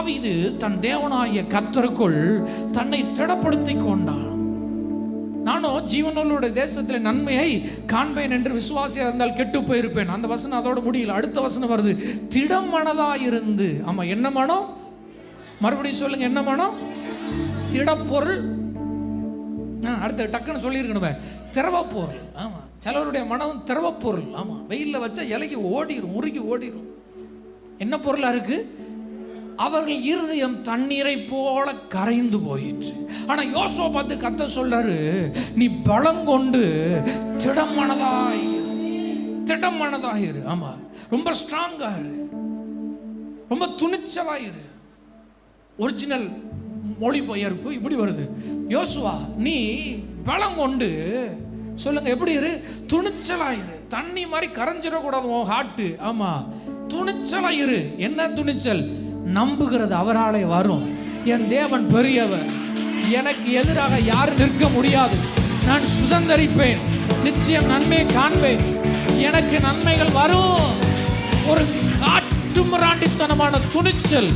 தாவீது தன் தேவனாகிய கத்தருக்குள் தன்னை திடப்படுத்தி கொண்டான். நானும் ஜீவனோட தேசத்தில் நன்மையை காண்பேன் என்று விசுவாசியாக இருந்தால் கெட்டு போயிருப்பேன். அந்த வசனம் அதோட முடியல. அடுத்த வசனம் வருது. திடம் மனதாயிருந்து. ஆமாம் என்ன மனம்? மறுபடியும் சொல்லுங்க என்ன மனம்? திடப்பொருள். அடுத்த டக்குன்னு சொல்லியிருக்கணுமே. திரவப்பொருள். ஆமாம் சிலருடைய மனம் திரவப்பொருள். ஆமாம் வெயிலில் வச்சா இலைக்கு ஓடிரும் உருகி ஓடிரும். என்ன பொருளாக இருக்குது அவர்கள் இருதயம் தண்ணீரை போல கரைந்து போயிற்று. ஆனா யோசுவா பார்த்து கத்த சொல்றாரு நீ பலங்கொண்டு திடமனதாய் திடமனதாய் இரு. ஆமா. ரொம்ப ஸ்ட்ராங்கா இரு. ரொம்ப துணிச்சலா இரு. ஒரிஜினல் மொழிபெயர்ப்பு இப்படி வருது. யோசுவா நீ பலம் கொண்டு சொல்லுங்க எப்படி இரு? துணிச்சலா இரு. தண்ணி மாதிரி கரைஞ்சிடக்கூடாது உன் ஹார்ட்டு ஆமா. துணிச்சலா இரு. என்ன துணிச்சல்? நம்புகிறது அவராலே வரும். என் தேவன் பெரியவர் எனக்கு எதிராக யாரும் நிற்க முடியாது. நான் சுதந்தரிப்பேன். நிச்சயம் நன்மை காண்பேன். எனக்கு நன்மைகள் வரும். ஒரு காட்டுமிராண்டித்தனமான துணிச்சல்.